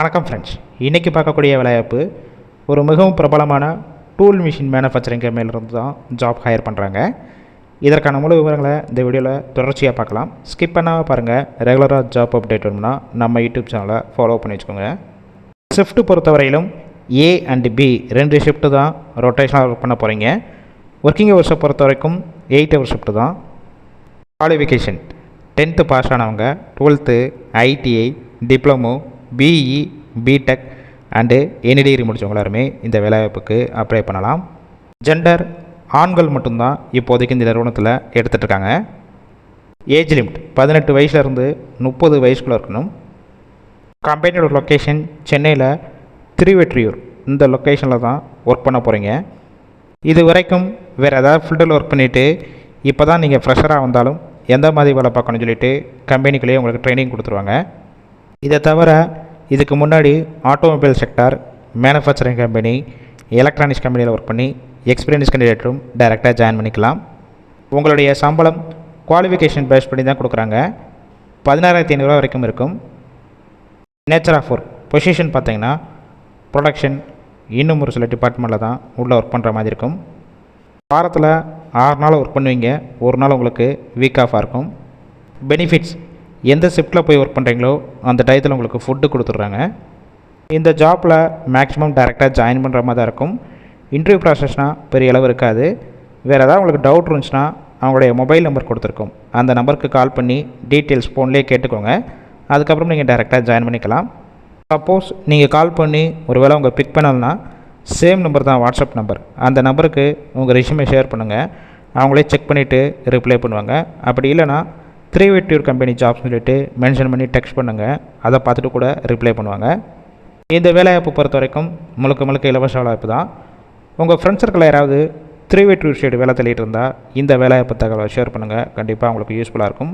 வணக்கம் ஃப்ரெண்ட்ஸ் இன்றைக்கி பார்க்கக்கூடிய வேலைவாய்ப்பு ஒரு மிகவும் பிரபலமான டூல் மிஷின் மேனுஃபேக்சரிங் கம்பெனிலிருந்து தான் ஜாப் ஹையர் பண்ணுறாங்க இதற்கான முழு விவரங்களை இந்த வீடியோவில் தொடர்ச்சியாக பார்க்கலாம். ஸ்கிப் பண்ணாமல் பாருங்கள் ரெகுலராக ஜாப் அப்டேட் வேணும்னா நம்ம யூடியூப் சேனலை ஃபாலோ பண்ணி வச்சுக்கோங்க. ஷிஃப்ட் பொறுத்தவரையிலும் ஏ அண்ட் பி ரெண்டு ஷிஃப்ட்டு தான் ரொட்டேஷனாக ஒர்க் பண்ண போகிறீங்க ஒர்க்கிங் ஹவர்ஸை பொறுத்த வரைக்கும் எயிட் ஹவர் ஷிஃப்ட்டு தான். குவாலிஃபிகேஷன் டென்த்து பாஸ் ஆனவங்க twelfth ITI diploma BE BTech and any degree முடித்தவங்க எல்லாருமே இந்த வேலைவாய்ப்புக்கு அப்ளை பண்ணலாம். ஜெண்டர் ஆண்கள் மட்டும்தான் இப்போதைக்கு இந்த நிறுவனத்தில் எடுத்துகிட்ருக்காங்க ஏஜ் லிமிட் பதினெட்டு வயசுலேருந்து முப்பது வயசுக்குள்ளே இருக்கணும். கம்பெனியோட லொக்கேஷன் சென்னையில் திருவெற்றியூர். இந்த லொக்கேஷனில் தான் ஒர்க் பண்ண போகிறீங்க இது வரைக்கும் வேறு ஏதாவது ஃபீல்டில் ஒர்க் பண்ணிவிட்டு இப்போ தான் நீங்கள் ஃப்ரெஷராக வந்தாலும் எந்த மாதிரி வேலை பார்க்கணும்னு சொல்லிட்டு கம்பெனிக்குள்ளேயே உங்களுக்கு ட்ரைனிங் கொடுத்துருவாங்க. இதை தவிர இதுக்கு முன்னாடி automobile sector manufacturing company electronics கம்பெனியில் ஒர்க் பண்ணி எக்ஸ்பீரியன்ஸ் கேண்டிடேட்டும் டைரெக்டாக ஜாயின் பண்ணிக்கலாம். உங்களுடைய சம்பளம் குவாலிஃபிகேஷன் பேஸ் பண்ணி தான் கொடுக்குறாங்க. பதினாறாயிரத்தி ஐநூறுரூவா வரைக்கும் இருக்கும். நேச்சர் ஆஃப் ஒர்க் பொசிஷன் பார்த்தீங்கன்னா ப்ரொடக்ஷன் இன்னும் ஒரு சில டிபார்ட்மெண்ட்டில் தான் உள்ளே ஒர்க் பண்ணுற மாதிரி இருக்கும். வாரத்தில் ஆறு நாள் ஒர்க் பண்ணுவீங்க. ஒரு நாள் உங்களுக்கு வீக் ஆஃபாக இருக்கும். பெனிஃபிட்ஸ் எந்த ஷிஃப்ட்டில் போய் ஒர்க் பண்ணுறீங்களோ அந்த டயத்தில் உங்களுக்கு ஃபுட்டு கொடுத்துட்றாங்க. இந்த ஜாப்பில் மேக்ஸிமம் டேரெக்டாக ஜாயின் பண்ணுற மாதிரி தான் இருக்கும். இன்டர்வியூ ப்ராசஸ்னால் பெரிய அளவு இருக்காது. வேறு ஏதாவது உங்களுக்கு டவுட் இருந்துச்சுன்னா அவங்களுடைய மொபைல் நம்பர் கொடுத்துருக்கோம். அந்த நம்பருக்கு கால் பண்ணி டீட்டெயில்ஸ் ஃபோன்லேயே கேட்டுக்கோங்க. அதுக்கப்புறம் நீங்கள் டேரெக்டாக ஜாயின் பண்ணிக்கலாம். சப்போஸ் நீங்கள் கால் பண்ணி ஒரு வேளை உங்கள் பிக் பண்ணலன்னா சேம் நம்பர் தான் வாட்ஸ்அப் நம்பர் அந்த நம்பருக்கு உங்கள் ரெஷ்யூமை ஷேர் பண்ணுங்கள் அவங்களே செக் பண்ணிவிட்டு ரிப்ளை பண்ணுவாங்க. அப்படி இல்லைனா த்ரீ வெட்டியூர் கம்பெனி ஜாப்ஸ்னு சொல்லிட்டு மென்ஷன் பண்ணி டெக்ஸ்ட் பண்ணுங்கள் அதை பார்த்துட்டு கூட ரிப்ளை பண்ணுவாங்க. இந்த வேலைவாய்ப்பு பொறுத்த வரைக்கும் முழுக்க முழுக்க இலவச வேலைவாய்ப்பு தான். உங்கள் ஃப்ரெண்ட்ஸ் சர்க்கிள் யாராவது த்ரீ டூ ஷேடு வேலை தள்ளிட்டு இருந்தால் இந்த வேலைவாய்ப்பு தகவலை ஷேர் பண்ணுங்கள் கண்டிப்பாக உங்களுக்கு யூஸ்ஃபுல்லாக இருக்கும்.